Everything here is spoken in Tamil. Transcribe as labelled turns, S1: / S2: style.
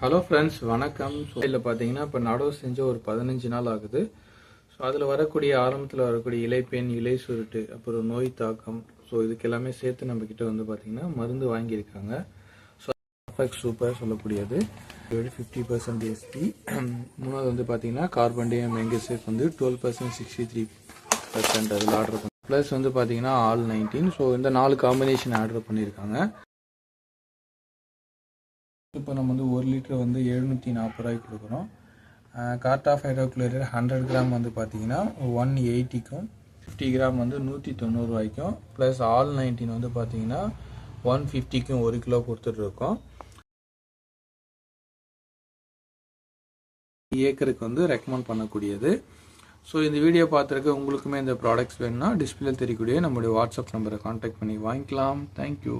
S1: ஹலோ ஃப்ரெண்ட்ஸ் வணக்கம். ஸோ இதில் பார்த்தீங்கன்னா இப்போ நடவு செஞ்ச ஒரு பதினஞ்சு நாள் ஆகுது. ஸோ அதில் வரக்கூடிய ஆரம்பத்தில் வரக்கூடிய இலைப்பெண் இலை சுருட்டு அப்புறம் நோய் தாக்கம். ஸோ இதுக்கு எல்லாமே சேர்த்து நம்ம கிட்ட வந்து பார்த்தீங்கன்னா மருந்து வாங்கியிருக்காங்க. ஸோ எஃபெக்ட் சூப்பர் சொல்லக்கூடியது. ஃபிஃப்டி பர்சன்ட் எஸ்பி மூணாவது வந்து பார்த்தீங்கன்னா கார்பன் டை மெங்கசேஃப் வந்து twelve percent sixty three percent அதில் ஆர்டர் பண்ணி ப்ளஸ் வந்து பார்த்தீங்கன்னா ஆல் நைன்டீன் ஸோ இந்த நாலு காம்பினேஷன் ஆர்டர் பண்ணியிருக்காங்க. இப்போ நம்ம வந்து ஒரு லிட்டர் வந்து எழுநூற்றி நாற்பது ரூபாய்க்கு கொடுக்குறோம். Cartap hydrochloride hundred gram வந்து பார்த்தீங்கன்னா ஒன் எயிட்டிக்கும் ஃபிஃப்டி கிராம் வந்து நூற்றி தொண்ணூறுரூவாய்க்கும் ப்ளஸ் ஆல் நைன்டீன் வந்து பார்த்தீங்கன்னா ஒன் ஃபிஃப்டிக்கும் ஒரு கிலோ கொடுத்துட்ருக்கோம். ஏக்கருக்கு வந்து ரெக்கமெண்ட் பண்ணக்கூடியது. ஸோ இந்த வீடியோ பார்த்துருக்க உங்களுக்குமே இந்த ப்ராடக்ட்ஸ் வேணும்னா டிஸ்பிளே தெரியக்கூடிய நம்மளுடைய வாட்ஸ்அப் நம்பரை காண்டாக்ட் பண்ணி வாங்கிக்கலாம். தேங்க்யூ